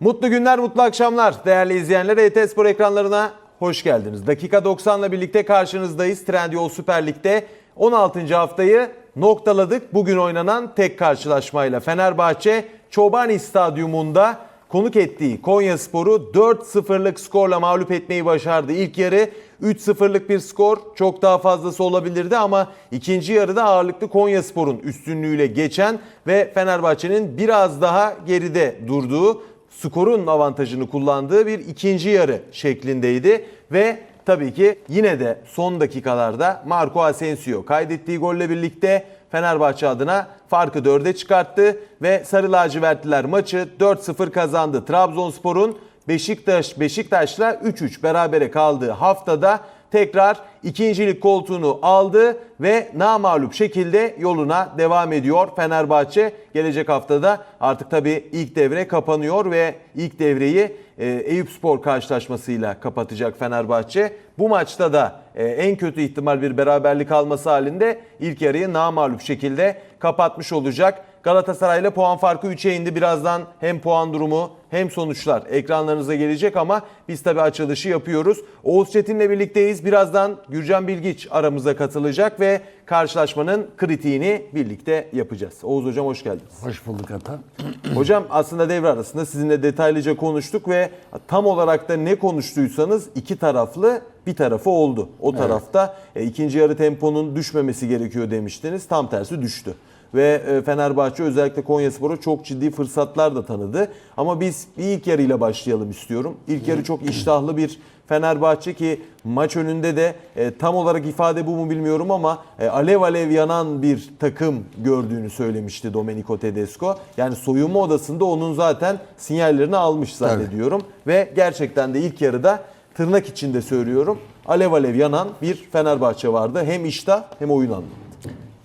Mutlu günler, mutlu akşamlar. Değerli izleyenler, ET Spor ekranlarına hoş geldiniz. Dakika 90'la birlikte karşınızdayız. Trendyol Süper Lig'de 16. haftayı noktaladık. Bugün oynanan tek karşılaşmayla Fenerbahçe Çobani Stadyumunda konuk ettiği Konya Sporu 4-0'lık skorla mağlup etmeyi başardı. İlk yarı 3-0'lık bir skor çok daha fazlası olabilirdi ama ikinci yarıda ağırlıklı Konya Spor'un üstünlüğüyle geçen ve Fenerbahçe'nin biraz daha geride durduğu skorun avantajını kullandığı bir ikinci yarı şeklindeydi ve tabii ki yine de son dakikalarda Marco Asensio kaydettiği golle birlikte Fenerbahçe adına farkı 4'e çıkarttı ve Sarı Lacivertliler maçı 4-0 kazandı. Trabzonspor'un Beşiktaş Beşiktaş'la 3-3 berabere kaldığı haftada tekrar ikincilik koltuğunu aldı ve namağlup şekilde yoluna devam ediyor Fenerbahçe. Gelecek haftada artık tabii ilk devre kapanıyor ve ilk devreyi e, Eyüp Spor karşılaşmasıyla kapatacak Fenerbahçe. Bu maçta da e, en kötü ihtimal bir beraberlik alması halinde ilk yarıyı namağlup şekilde kapatmış olacak. Galatasaray'la puan farkı 3'e indi. Birazdan hem puan durumu hem sonuçlar ekranlarınıza gelecek ama biz tabii açılışı yapıyoruz. Oğuz Çetin'le birlikteyiz. Birazdan Gürcan Bilgiç aramıza katılacak ve karşılaşmanın kritiğini birlikte yapacağız. Oğuz Hocam hoş geldiniz. Hoş bulduk Ata. Hocam aslında devre arasında sizinle detaylıca konuştuk ve tam olarak da ne konuştuysanız iki taraflı bir tarafı oldu. O tarafta e, ikinci yarı temponun düşmemesi gerekiyor demiştiniz. Tam tersi düştü. Ve e, Fenerbahçe özellikle Konyaspor'a çok ciddi fırsatlar da tanıdı. Ama biz bir ilk yarıyla başlayalım istiyorum. İlk yarı çok iştahlı bir Fenerbahçe ki maç önünde de e, tam olarak ifade bu mu bilmiyorum ama e, alev alev yanan bir takım gördüğünü söylemişti Domenico Tedesco. Yani soyunma odasında onun zaten sinyallerini almış zannediyorum. Ve gerçekten de ilk yarıda tırnak içinde söylüyorum alev alev yanan bir Fenerbahçe vardı. Hem iştah hem oyun anlamında.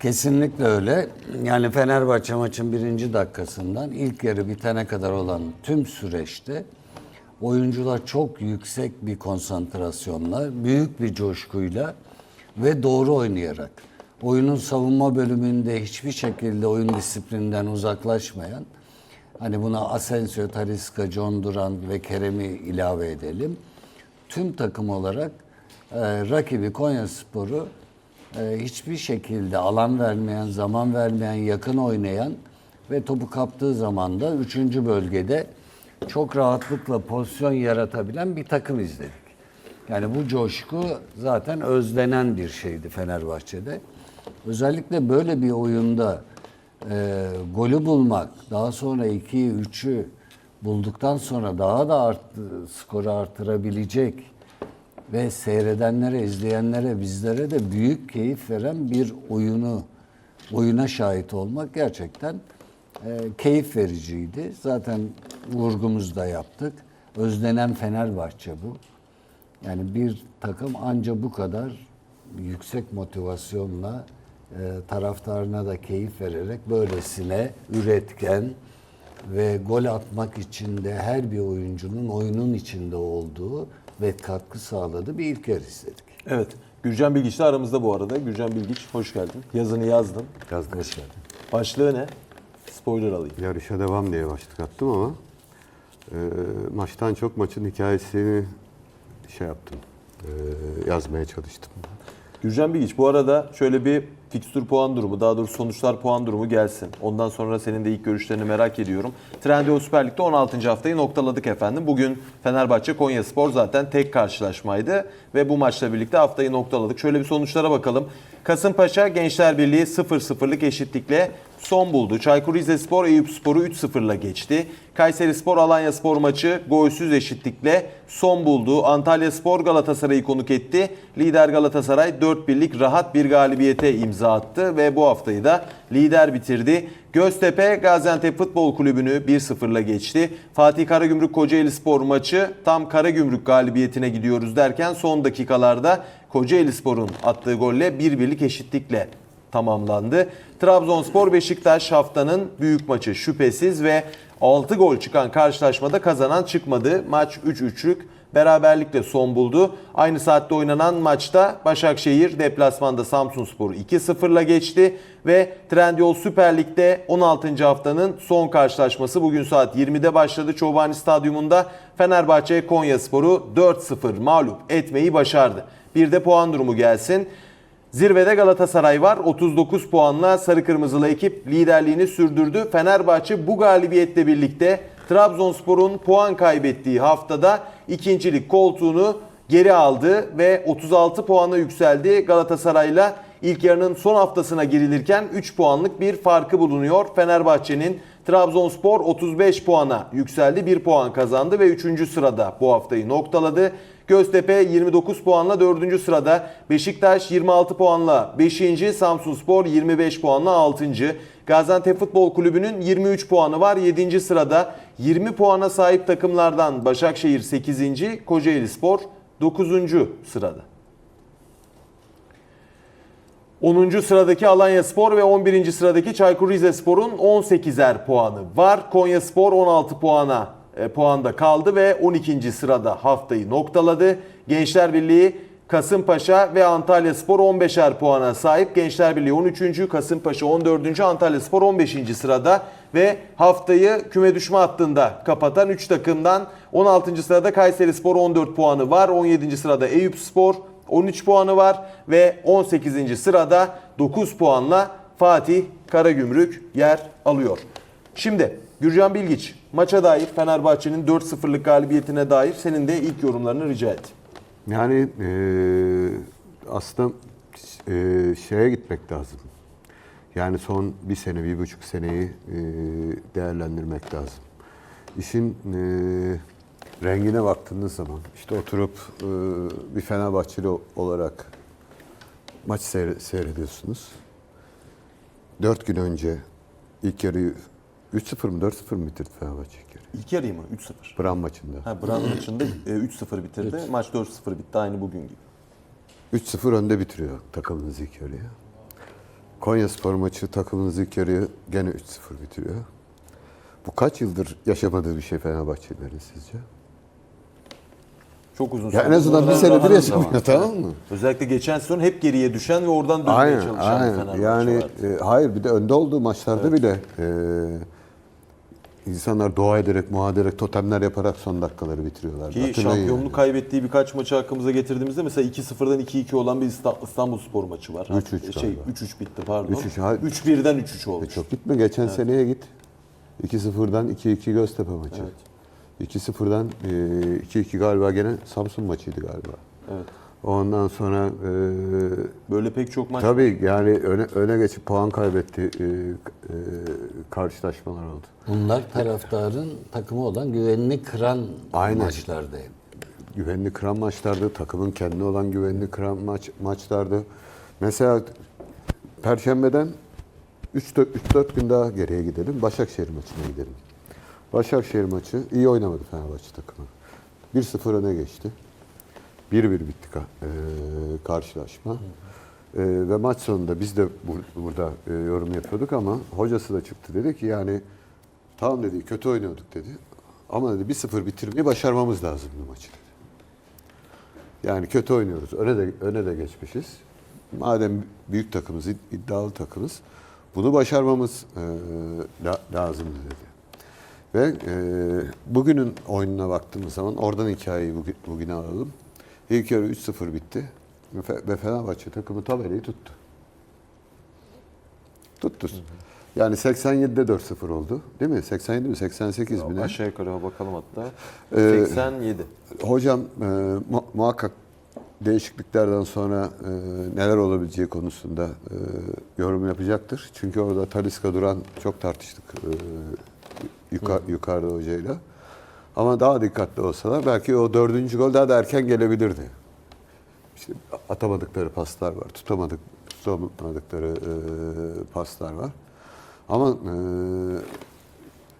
Kesinlikle öyle. Yani Fenerbahçe maçın birinci dakikasından ilk yarı bitene kadar olan tüm süreçte oyuncular çok yüksek bir konsantrasyonla, büyük bir coşkuyla ve doğru oynayarak oyunun savunma bölümünde hiçbir şekilde oyun disiplininden uzaklaşmayan hani buna Asensio, Talisca, John Duran ve Kerem'i ilave edelim. Tüm takım olarak e, rakibi Konyaspor'u e, hiçbir şekilde alan vermeyen, zaman vermeyen, yakın oynayan ve topu kaptığı zaman da 3. bölgede çok rahatlıkla pozisyon yaratabilen bir takım izledik. Yani bu coşku zaten özlenen bir şeydi Fenerbahçe'de. Özellikle böyle bir oyunda e, golü bulmak, daha sonra 2'yi, 3'ü bulduktan sonra daha da arttı, skoru artırabilecek ve seyredenlere, izleyenlere, bizlere de büyük keyif veren bir oyunu, oyuna şahit olmak gerçekten e, keyif vericiydi. Zaten vurgumuzu da yaptık. Özlenen Fenerbahçe bu. Yani bir takım anca bu kadar yüksek motivasyonla e, taraftarına da keyif vererek böylesine üretken ve gol atmak için de her bir oyuncunun oyunun içinde olduğu ve katkı sağladığı bir ilk yer izledik. Evet. Gürcan Bilgiç de aramızda bu arada. Gürcan Bilgiç hoş geldin. Yazını yazdın. Yazdım. Hoş geldin. Başlığı ne? Spoiler alayım. Yarışa devam diye başlık attım ama e, maçtan çok maçın hikayesini şey yaptım. e, yazmaya çalıştım. Gürcan Bilgiç bu arada şöyle bir fikstür puan durumu daha doğrusu sonuçlar puan durumu gelsin. Ondan sonra senin de ilk görüşlerini merak ediyorum. Trendyol Süper Lig'de 16. haftayı noktaladık efendim. Bugün Fenerbahçe Konya Spor zaten tek karşılaşmaydı ve bu maçla birlikte haftayı noktaladık. Şöyle bir sonuçlara bakalım. Kasımpaşa Gençler Birliği 0-0'lık eşitlikle son buldu. Çaykur Rizespor Eyüp Spor'u 3-0'la geçti. Kayseri Spor Alanya Spor maçı golsüz eşitlikle son buldu. Antalya Spor Galatasaray'ı konuk etti. Lider Galatasaray 4-1'lik rahat bir galibiyete imza attı ve bu haftayı da lider bitirdi. Göztepe Gaziantep Futbol Kulübü'nü 1-0'la geçti. Fatih Karagümrük Kocaeli Spor maçı tam Karagümrük galibiyetine gidiyoruz derken son dakikalarda Kocaeli Spor'un attığı golle 1-1'lik eşitlikle tamamlandı. Trabzonspor Beşiktaş haftanın büyük maçı şüphesiz ve 6 gol çıkan karşılaşmada kazanan çıkmadı. Maç 3-3'lük beraberlikle son buldu. Aynı saatte oynanan maçta Başakşehir deplasmanda Samsunspor'u 2-0'la geçti ve Trendyol Süper Lig'de 16. haftanın son karşılaşması bugün saat 20'de başladı. Çobani Stadyumunda Fenerbahçe Konyaspor'u 4-0 mağlup etmeyi başardı. Bir de puan durumu gelsin. Zirvede Galatasaray var. 39 puanla sarı kırmızılı ekip liderliğini sürdürdü. Fenerbahçe bu galibiyetle birlikte Trabzonspor'un puan kaybettiği haftada ikincilik koltuğunu geri aldı ve 36 puana yükseldi. Galatasaray'la ilk yarının son haftasına girilirken 3 puanlık bir farkı bulunuyor. Fenerbahçe'nin Trabzonspor 35 puana yükseldi. 1 puan kazandı ve 3. sırada bu haftayı noktaladı. Göztepe 29 puanla 4. sırada. Beşiktaş 26 puanla 5. Samsunspor 25 puanla 6. Gaziantep Futbol Kulübü'nün 23 puanı var 7. sırada. 20 puana sahip takımlardan Başakşehir 8. Kocaeli Spor 9. sırada. 10. sıradaki Alanya Spor ve 11. sıradaki Çaykur Rizespor'un 18'er puanı var. Konya Spor 16 puana puanda kaldı ve 12. sırada haftayı noktaladı. Gençler Birliği Kasımpaşa ve Antalya Spor 15'er puana sahip. Gençler Birliği 13. Kasımpaşa 14. Antalya Spor 15. sırada ve haftayı küme düşme hattında kapatan 3 takımdan 16. sırada Kayseri Spor 14 puanı var. 17. sırada Eyüp Spor 13 puanı var ve 18. sırada 9 puanla Fatih Karagümrük yer alıyor. Şimdi Gürcan Bilgiç maça dair Fenerbahçe'nin 4-0'lık galibiyetine dair senin de ilk yorumlarını rica et. Yani eee aslında eee, şeye gitmek lazım. Yani son bir sene, bir buçuk seneyi eee, değerlendirmek lazım. İşin eee, rengine baktığınız zaman, işte oturup eee, bir Fenerbahçeli olarak maç seyre- seyrediyorsunuz. Dört gün önce ilk yarıyı 3-0 mı 4-0 mı bitirdi Fenerbahçe ilk yarıyı? İlk yarıyı mı? 3-0. Bran maçında. Ha, Brand maçında e, 3-0 bitirdi. Maç 4-0 bitti aynı bugün gibi. 3-0 önde bitiriyor takımınız ilk yarıyı. Konya Spor maçı takımınız ilk yarıyı gene 3-0 bitiriyor. Bu kaç yıldır yaşamadığı bir şey Fenerbahçelilerin sizce? Çok uzun Ya en süre. azından bir senedir yaşamıyor tamam mı? Özellikle geçen sezon hep geriye düşen ve oradan dönmeye Aynen, çalışan bir aynen. Fenerbahçe Yani vardı. e, hayır bir de önde olduğu maçlarda bile e, insanlar dua ederek, muha ederek, totemler yaparak son dakikaları bitiriyorlar. Ki şampiyonluğu kaybettiği birkaç maçı hakkımıza getirdiğimizde mesela 2-0'dan 2-2 olan bir İsta- İstanbul Spor maçı var. 3-3 şey galiba. 3-3 bitti pardon. 3-3, hayır. 3-1'den 3-3 E olmuş. çok gitme geçen seneye git. 2-0'dan 2-2 Göztepe maçı. 2-0'dan e, 2-2 galiba gene Samsun maçıydı galiba. Evet. Ondan sonra e, Böyle pek çok maç tabii yani öne, öne geçip puan kaybetti e, e, karşılaşmalar oldu. Bunlar taraftarın takımı olan güvenini kıran Aynen. maçlardı. Güvenli kıran maçlardı, takımın kendine olan güvenli kıran maç, maçlardı. Mesela Perşembeden 3-4 gün daha geriye gidelim. Başakşehir maçına gidelim. Başakşehir maçı iyi oynamadı Fenerbahçe takımı. 1-0 öne geçti. 1-1 bitti ka- e, karşılaşma. E, ve maç sonunda biz de bur- burada e, yorum yapıyorduk ama hocası da çıktı dedi ki yani tamam dedi kötü oynuyorduk dedi. Ama dedi 1-0 bitirmeyi başarmamız lazım bu maçı dedi. Yani kötü oynuyoruz. Öne de öne de geçmişiz. Madem büyük takımız, id- iddialı takımız bunu başarmamız e, la- lazım dedi. Ve e, bugünün oyununa baktığımız zaman oradan hikayeyi bugün, bugüne alalım. İlk yarı 3-0 bitti. Ve Fe- Ve Fenerbahçe takımı tabeleyi tuttu. Tuttu. Yani 87'de 4-0 oldu. Değil mi? 87 mi? 88 mi? ne? aşağı yukarı bakalım hatta. Ee, 87. Hocam e, mu- muhakkak değişikliklerden sonra e, neler olabileceği konusunda e, yorum yapacaktır. Çünkü orada Taliska Duran çok tartıştık e, yuka- yukarıda hocayla. Ama daha dikkatli olsalar belki o dördüncü gol daha da erken gelebilirdi. İşte atamadıkları paslar var, tutamadık tutamadıkları e, paslar var. Ama e,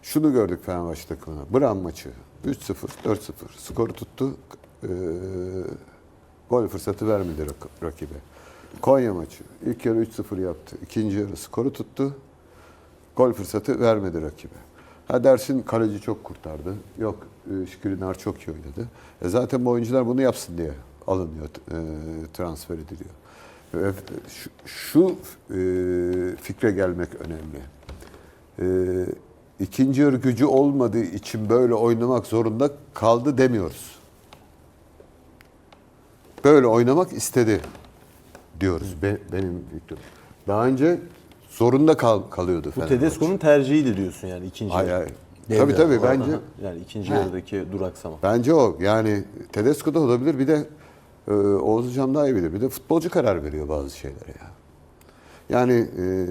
şunu gördük Fenerbahçe takımına. Bran maçı 3-0, 4-0 skoru tuttu. E, gol fırsatı vermedi rak- rakibe. Konya maçı ilk yarı 3-0 yaptı. İkinci yarı skoru tuttu. Gol fırsatı vermedi rakibe. Ha dersin kaleci çok kurtardı. Yok e, Şükrinar çok iyi oynadı. E zaten bu oyuncular bunu yapsın diye alınıyor, e, transfer ediliyor. Ve şu, şu e, fikre gelmek önemli. E, ikinci yarı gücü olmadığı için böyle oynamak zorunda kaldı demiyoruz. Böyle oynamak istedi diyoruz be- benim fikrim. Daha önce zorunda kal, kalıyordu Bu Fenerbahçe. Tedesco'nun tercihiydi diyorsun yani ikinci Hayır yarı. hayır. Devre Tabii tabii bence yani ikinci Ha. yarıdaki duraksama. bence o. Yani Tedesco da olabilir. Bir de e, Oğuz Hocam daha iyi bilir. Bir de futbolcu karar veriyor bazı şeylere ya. Yani e,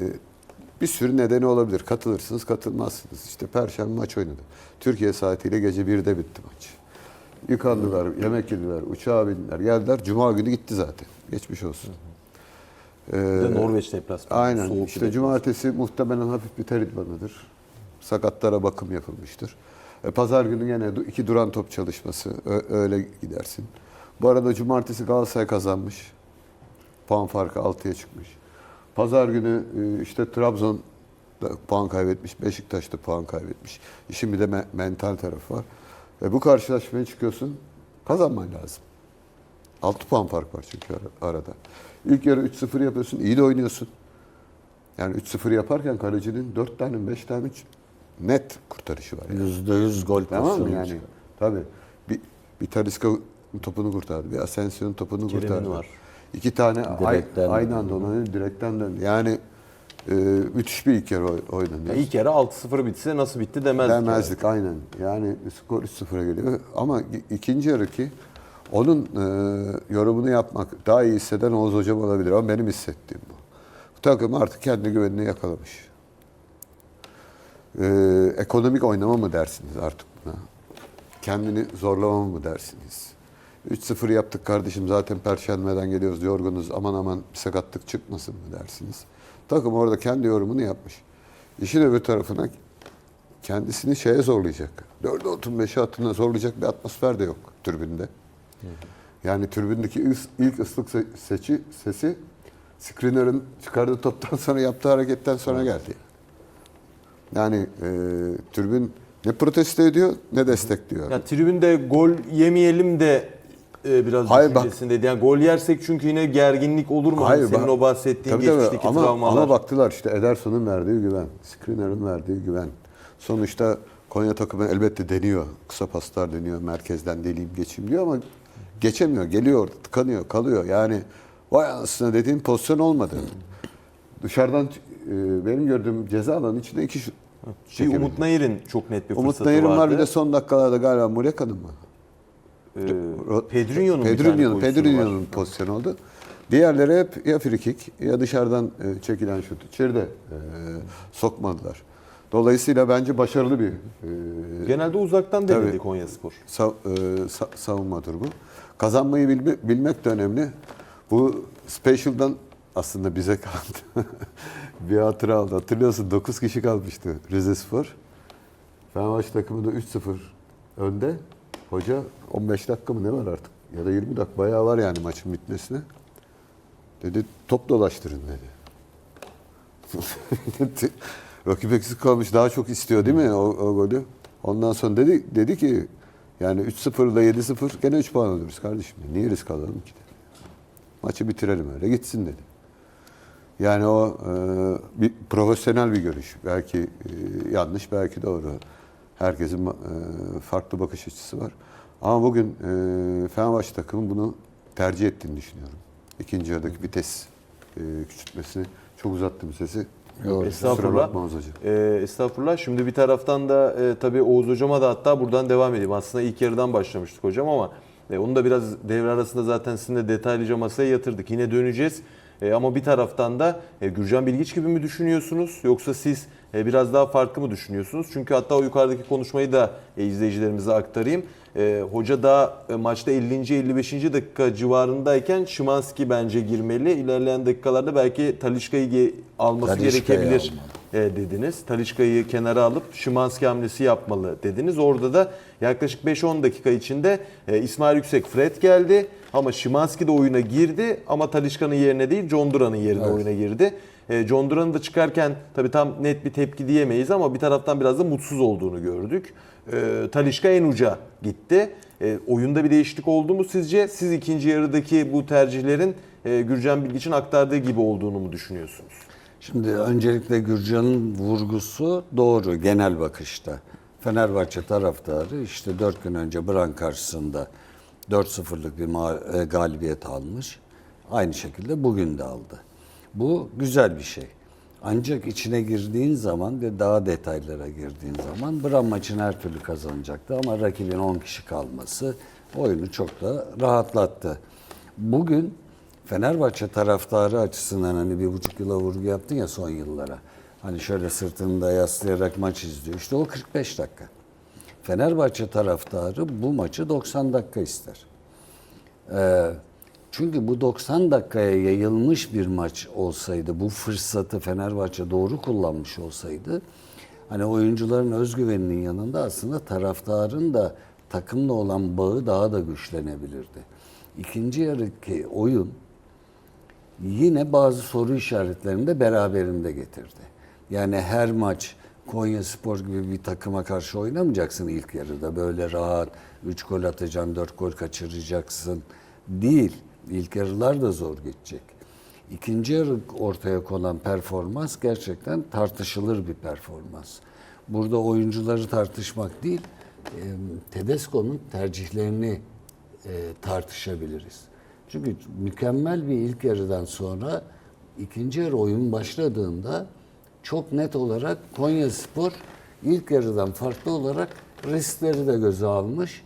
bir sürü nedeni olabilir. Katılırsınız, katılmazsınız. İşte Perşembe maç oynadı. Türkiye saatiyle gece 1'de bitti maç. Yıkandılar, yemek yediler, uçağa bindiler, geldiler. Cuma günü gitti zaten. Geçmiş olsun. Bir de Norveç deplasmanı. Aynen. soğuk işte deplasman. cumartesi muhtemelen hafif bir ter idmanıdır. Sakatlara bakım yapılmıştır. E, Pazar günü yine iki duran top çalışması. Ö- öyle gidersin. Bu arada cumartesi Galatasaray kazanmış. Puan farkı 6'ya çıkmış. Pazar günü e, işte Trabzon da puan kaybetmiş. Beşiktaş da puan kaybetmiş. İşin bir de me- mental tarafı var. Ve bu karşılaşmaya çıkıyorsun. Kazanman lazım. 6 puan fark var çünkü ara- arada. İlk yarı 3-0 yapıyorsun. iyi de oynuyorsun. Yani 3-0 yaparken kalecinin 4 tane mi 5 tane net kurtarışı var. Yani. Yüzde yüz gol Tamam pozisyonu yani? çıkıyor. Tabii. Bir, bir Talisca topunu kurtardı. Bir Asensio'nun topunu Kerem'in kurtardı. var. İki tane ay- aynı anda ona direkten döndü. Yani e, müthiş bir ilk yarı oy- oynanıyor. Yani ilk yarı 6-0 bitse nasıl bitti demezdik. Demezdik aynen. Yani skor 3-0'a geliyor. Ama ikinci yarı ki onun e, yorumunu yapmak daha iyi hisseden Oğuz Hocam olabilir. Ama benim hissettiğim bu. Bu takım artık kendi güvenini yakalamış. E, ekonomik oynama mı dersiniz artık buna? Kendini zorlama mı dersiniz? 3-0 yaptık kardeşim zaten perşembeden geliyoruz yorgunuz aman aman sakatlık çıkmasın mı dersiniz? Takım orada kendi yorumunu yapmış. İşin öbür tarafına kendisini şeye zorlayacak. 4'e 35'e hattına zorlayacak bir atmosfer de yok tribünde. Yani tribündeki ilk, ıslık se- seçi, sesi Skriniar'ın çıkardığı toptan sonra yaptığı hareketten sonra geldi. Yani e, tribün ne protesto ediyor ne destekliyor. Ya tribünde gol yemeyelim de e, biraz Hayır, düşüncesindeydi. Yani gol yersek çünkü yine gerginlik olur mu? Hani Hayır, Senin bak- o bahsettiğin Tabii tabii. geçmişteki ama, travmalar. Ama baktılar işte Ederson'un verdiği güven, Skriniar'ın verdiği güven. Sonuçta Konya takımı elbette deniyor. Kısa paslar deniyor. Merkezden deleyim geçeyim diyor ama geçemiyor. Geliyor orada tıkanıyor, kalıyor. Yani vay anasına dediğim pozisyon olmadı. Dışarıdan e, benim gördüğüm ceza alanının içinde iki şut çekebildi. Umut Nayir'in çok net bir Umut fırsatı Nayır'ın vardı. var bir de son dakikalarda galiba Mureka'nın mı? Ee, Pedrinho'nun Pedrinho'nun Pedrinho'nun pozisyonu oldu. Diğerleri hep ya frikik ya dışarıdan e, çekilen şut. İçeride e, sokmadılar. Dolayısıyla bence başarılı bir e, Genelde uzaktan Tabii. Konya Spor. sav- e, sa- savunmadır bu. Kazanmayı bilme- bilmek de önemli. Bu Special'dan aslında bize kaldı. bir hatıra aldı. Hatırlıyorsun 9 kişi kalmıştı Rize Spor. Fenerbahçe takımı da 3-0 önde. Hoca 15 dakika mı ne var artık? Ya da 20 dakika bayağı var yani maçın bitmesine. Dedi top dolaştırın dedi. Rakip eksik kalmış daha çok istiyor değil mi o, o golü? Ondan sonra dedi dedi ki yani 3-0 ile 7-0 gene 3 puan alıyoruz kardeşim. Niye risk alalım ki dedi. Maçı bitirelim öyle gitsin dedi. Yani o e, bir profesyonel bir görüş. Belki e, yanlış, belki doğru. Herkesin e, farklı bakış açısı var. Ama bugün e, Fenerbahçe takımı bunu tercih ettiğini düşünüyorum. İkinci yarıdaki vites e, küçültmesini çok uzattım sesi. Yok, Estağfurullah. Ee, estağfurullah. Şimdi bir taraftan da e, tabii Oğuz Hocam'a da hatta buradan devam edeyim. Aslında ilk yarıdan başlamıştık hocam ama e, onu da biraz devre arasında zaten sizinle detaylıca masaya yatırdık. Yine döneceğiz. E, ama bir taraftan da e, Gürcan Bilgiç gibi mi düşünüyorsunuz? Yoksa siz e, biraz daha farklı mı düşünüyorsunuz? Çünkü hatta o yukarıdaki konuşmayı da e, izleyicilerimize aktarayım. E, hoca daha e, maçta 50. 55. dakika civarındayken Şimanski bence girmeli. İlerleyen dakikalarda belki Talişka'yı alması Talisca'yı gerekebilir almalı. e, dediniz. Talişka'yı kenara alıp Şimanski hamlesi yapmalı dediniz. Orada da yaklaşık 5-10 dakika içinde e, İsmail Yüksek Fred geldi. Ama Şimanski de oyuna girdi ama Talişka'nın yerine değil John Duran'ın yerine oyuna girdi. E, John Duran'ın da çıkarken tabii tam net bir tepki diyemeyiz ama bir taraftan biraz da mutsuz olduğunu gördük. E, Talişka en uca gitti. E, oyunda bir değişiklik oldu mu sizce? Siz ikinci yarıdaki bu tercihlerin e, Gürcan Bilgiç'in aktardığı gibi olduğunu mu düşünüyorsunuz? Şimdi öncelikle Gürcan'ın vurgusu doğru genel bakışta. Fenerbahçe taraftarı işte 4 gün önce Bran karşısında 4-0'lık bir e, galibiyet almış. Aynı şekilde bugün de aldı. Bu güzel bir şey. Ancak içine girdiğin zaman ve daha detaylara girdiğin zaman Bran maçını her türlü kazanacaktı ama rakibin 10 kişi kalması oyunu çok da rahatlattı. Bugün Fenerbahçe taraftarı açısından hani bir buçuk yıla vurgu yaptın ya son yıllara. Hani şöyle sırtını da yaslayarak maç izliyor. İşte o 45 dakika. Fenerbahçe taraftarı bu maçı 90 dakika ister. Ee, çünkü bu 90 dakikaya yayılmış bir maç olsaydı, bu fırsatı Fenerbahçe doğru kullanmış olsaydı, hani oyuncuların özgüveninin yanında aslında taraftarın da takımla olan bağı daha da güçlenebilirdi. İkinci yarıki oyun yine bazı soru işaretlerini de beraberinde getirdi. Yani her maç Konya Spor gibi bir takıma karşı oynamayacaksın ilk yarıda. Böyle rahat 3 gol atacaksın, 4 gol kaçıracaksın. Değil. İlk yarılar da zor geçecek. İkinci yarı ortaya konan performans gerçekten tartışılır bir performans. Burada oyuncuları tartışmak değil, Tedesco'nun tercihlerini e, tartışabiliriz. Çünkü mükemmel bir ilk yarıdan sonra ikinci yarı oyun başladığında çok net olarak Konya Spor ilk yarıdan farklı olarak riskleri de göze almış.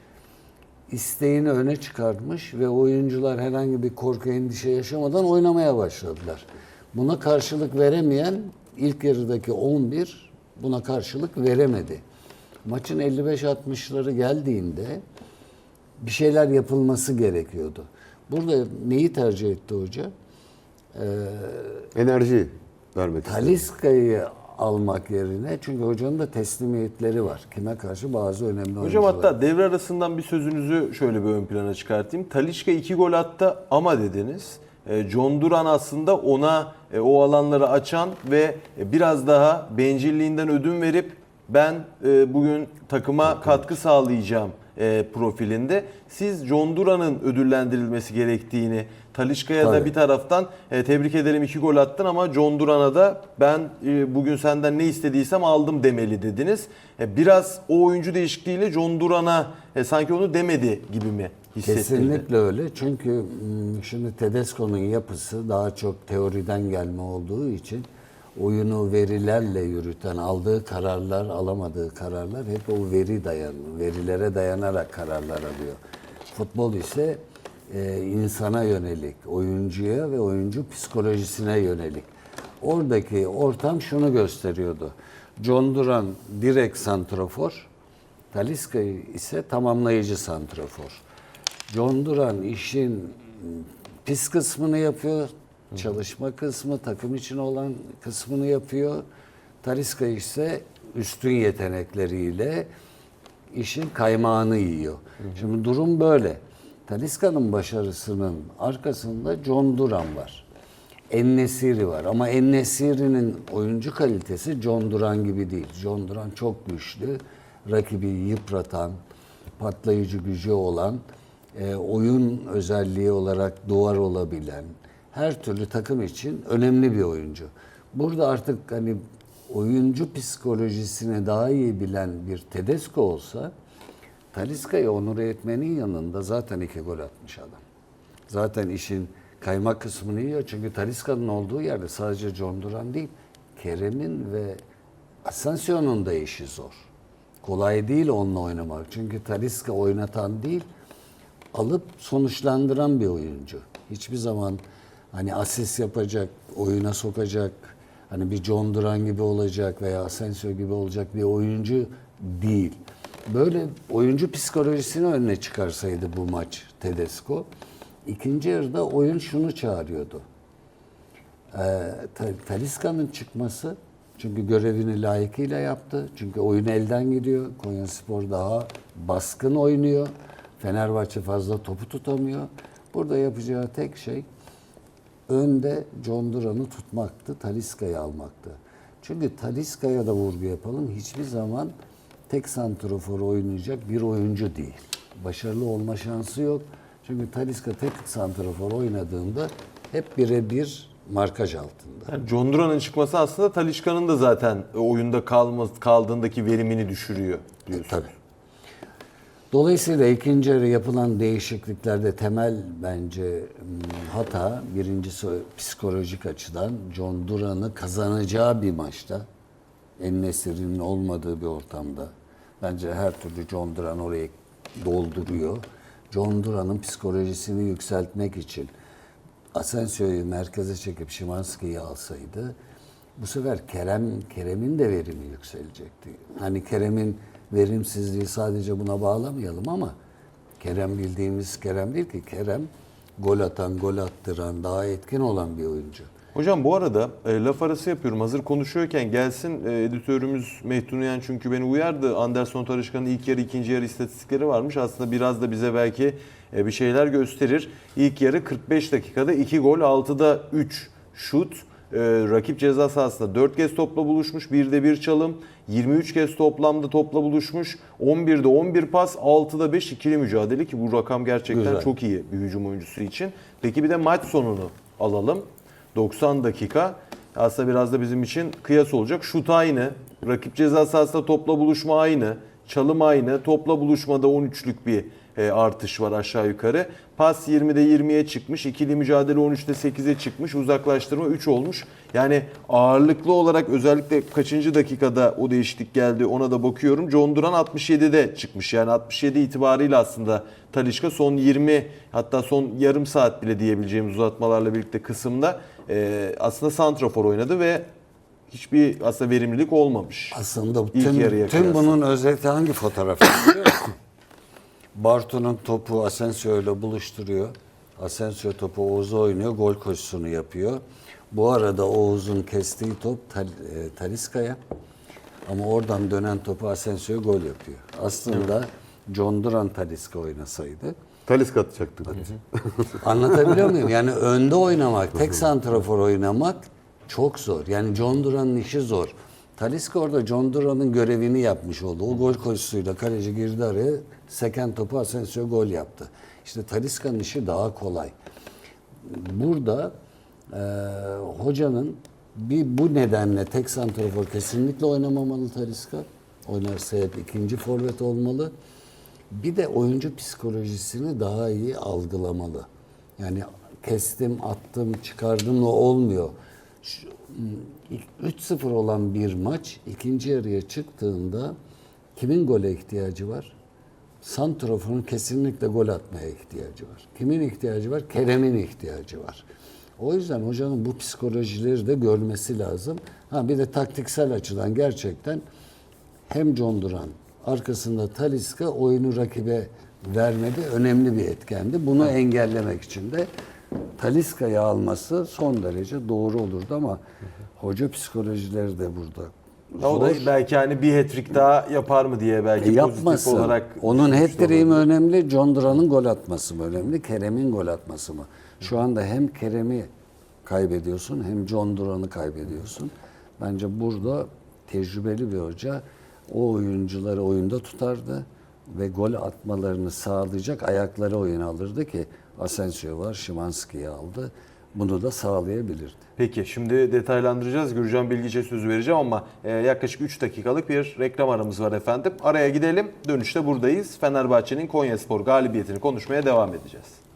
isteğini öne çıkartmış ve oyuncular herhangi bir korku endişe yaşamadan oynamaya başladılar. Buna karşılık veremeyen ilk yarıdaki 11 buna karşılık veremedi. Maçın 55-60'ları geldiğinde bir şeyler yapılması gerekiyordu. Burada neyi tercih etti hoca? Enerji vermek. Taliska'yı almak yerine çünkü hocanın da teslimiyetleri var. Kime karşı bazı önemli Hocam oyuncular. hatta devre arasından bir sözünüzü şöyle bir ön plana çıkartayım. Talişka iki gol attı ama dediniz. E, John Duran aslında ona e, o alanları açan ve e, biraz daha bencilliğinden ödün verip ben bugün takıma katkı sağlayacağım e, profilinde. Siz John Duran'ın ödüllendirilmesi gerektiğini, Talişka'ya da bir taraftan e, tebrik ederim iki gol attın ama John Duran'a da ben e, bugün senden ne istediysem aldım demeli dediniz. E, biraz o oyuncu değişikliğiyle John Duran'a e, sanki onu demedi gibi mi hissettirdi? Kesinlikle öyle. Çünkü hmm, şimdi Tedesco'nun yapısı daha çok teoriden gelme olduğu için oyunu verilerle yürüten, aldığı kararlar, alamadığı kararlar hep o veri dayan, verilere dayanarak kararlar alıyor. Futbol ise e, insana yönelik, oyuncuya ve oyuncu psikolojisine yönelik. Oradaki ortam şunu gösteriyordu. John Duran direkt santrofor, Talisca ise tamamlayıcı santrafor. John Duran işin pis kısmını yapıyor, çalışma kısmı, takım için olan kısmını yapıyor. Talisca ise üstün yetenekleriyle işin kaymağını yiyor. Şimdi durum böyle. Talisca'nın başarısının arkasında John Duran var. Ennesiri var ama Ennesiri'nin oyuncu kalitesi John Duran gibi değil. John Duran çok güçlü, rakibi yıpratan, patlayıcı gücü olan, e, oyun özelliği olarak duvar olabilen, her türlü takım için önemli bir oyuncu. Burada artık hani oyuncu psikolojisini daha iyi bilen bir Tedesco olsa Talisca'yı onur etmenin yanında zaten iki gol atmış adam. Zaten işin kaymak kısmını yiyor. Çünkü Talisca'nın olduğu yerde sadece John Duran değil, Kerem'in ve Asensio'nun da işi zor. Kolay değil onunla oynamak. Çünkü Talisca oynatan değil, alıp sonuçlandıran bir oyuncu. Hiçbir zaman hani asist yapacak, oyuna sokacak, hani bir John Duran gibi olacak veya Asensio gibi olacak bir oyuncu değil. Böyle oyuncu psikolojisini önüne çıkarsaydı bu maç Tedesco, ikinci yarıda oyun şunu çağırıyordu. Ee, Ta- Talisca'nın çıkması çünkü görevini layıkıyla yaptı. Çünkü oyun elden gidiyor. Konya Spor daha baskın oynuyor. Fenerbahçe fazla topu tutamıyor. Burada yapacağı tek şey önde John Duran'ı tutmaktı, Taliska'yı almaktı. Çünkü Taliska'ya da vurgu yapalım. Hiçbir zaman tek santrofor oynayacak bir oyuncu değil. Başarılı olma şansı yok. Çünkü Taliska tek santrofor oynadığında hep birebir markaj altında. Yani John Duran'ın çıkması aslında Talişka'nın da zaten oyunda kalma, kaldığındaki verimini düşürüyor diyorsun. Tabii. Dolayısıyla ikinci yarı yapılan değişikliklerde temel bence hata birincisi psikolojik açıdan John Duran'ı kazanacağı bir maçta En-Nesyri'nin olmadığı bir ortamda bence her türlü John Duran orayı dolduruyor. John Duran'ın psikolojisini yükseltmek için Asensio'yu merkeze çekip Şimanski'yi alsaydı bu sefer Kerem Kerem'in de verimi yükselecekti. Hani Kerem'in verimsizliği sadece buna bağlamayalım ama Kerem bildiğimiz Kerem değil ki. Kerem gol atan, gol attıran, daha etkin olan bir oyuncu. Hocam bu arada e, laf arası yapıyorum. Hazır konuşuyorken gelsin e, editörümüz Mehtun Uyan çünkü beni uyardı. Anderson Tarışkan'ın ilk yarı ikinci yarı istatistikleri varmış. Aslında biraz da bize belki e, bir şeyler gösterir. İlk yarı 45 dakikada 2 gol 6'da 3 şut. E, rakip ceza sahasında 4 kez topla buluşmuş. 1'de 1 çalım. 23 kez toplamda topla buluşmuş. 11'de 11 pas, 6'da 5 ikili mücadele ki bu rakam gerçekten Güzel. çok iyi bir hücum oyuncusu için. Peki bir de maç sonunu alalım. 90 dakika aslında biraz da bizim için kıyas olacak. Şut aynı. Rakip ceza sahasında topla buluşma aynı. Çalım aynı. Topla buluşmada 13'lük bir artış var aşağı yukarı. Pas 20'de 20'ye çıkmış. İkili mücadele 13'te 8'e çıkmış. Uzaklaştırma 3 olmuş. Yani ağırlıklı olarak özellikle kaçıncı dakikada o değişiklik geldi ona da bakıyorum. John Duran 67'de çıkmış. Yani 67 itibariyle aslında Talişka son 20 hatta son yarım saat bile diyebileceğimiz uzatmalarla birlikte kısımda e, aslında santrafor oynadı ve hiçbir aslında verimlilik olmamış. Aslında tüm, tüm bunun özeti hangi fotoğraf? Bartu'nun topu Asensio ile buluşturuyor. Asensio topu Oğuz'a oynuyor. Gol koşusunu yapıyor. Bu arada Oğuz'un kestiği top Tal- e, Taliska'ya. Ama oradan dönen topu Asensio gol yapıyor. Aslında John Duran Taliska oynasaydı Taliska atacaktı. Anlatabiliyor muyum? Yani önde oynamak, tek santrafor oynamak çok zor. Yani John Duran'ın işi zor. Talisca orada John Duran'ın görevini yapmış oldu. O gol koşusuyla kaleci girdi araya, seken topu Asensio gol yaptı. İşte Talisca'nın işi daha kolay. Burada e, hocanın bir bu nedenle tek santrafor kesinlikle oynamamalı Talisca. Oynarsa hep ikinci forvet olmalı. Bir de oyuncu psikolojisini daha iyi algılamalı. Yani kestim, attım, çıkardım o olmuyor. Şu, m, 3-0 olan bir maç ikinci yarıya çıktığında kimin gole ihtiyacı var? Santrofor'un kesinlikle gol atmaya ihtiyacı var. Kimin ihtiyacı var? Kerem'in ihtiyacı var. O yüzden hocanın bu psikolojileri de görmesi lazım. Ha bir de taktiksel açıdan gerçekten hem John Duran arkasında Taliska oyunu rakibe vermedi. Önemli bir etkendi. Bunu engellemek için de Taliska'yı alması son derece doğru olurdu ama hoca psikolojileri de burada. Ya O da zor. belki hani bir hat-trick daha yapar mı diye belki E, pozitif yapmasın. olarak Onun de hat-trick'i mi önemli, John Duran'ın gol atması mı önemli, Kerem'in gol atması mı? Şu anda hem Kerem'i kaybediyorsun hem John Duran'ı kaybediyorsun. Bence burada tecrübeli bir hoca o oyuncuları oyunda tutardı ve gol atmalarını sağlayacak ayakları oyuna alırdı ki Asensio var, Şimanski'yi aldı. Bunu da sağlayabilirdi. Peki şimdi detaylandıracağız. Gürcan Bilgiç'e söz vereceğim ama e, yaklaşık 3 dakikalık bir reklam aramız var efendim. Araya gidelim. Dönüşte buradayız. Fenerbahçe'nin Konyaspor galibiyetini konuşmaya devam edeceğiz.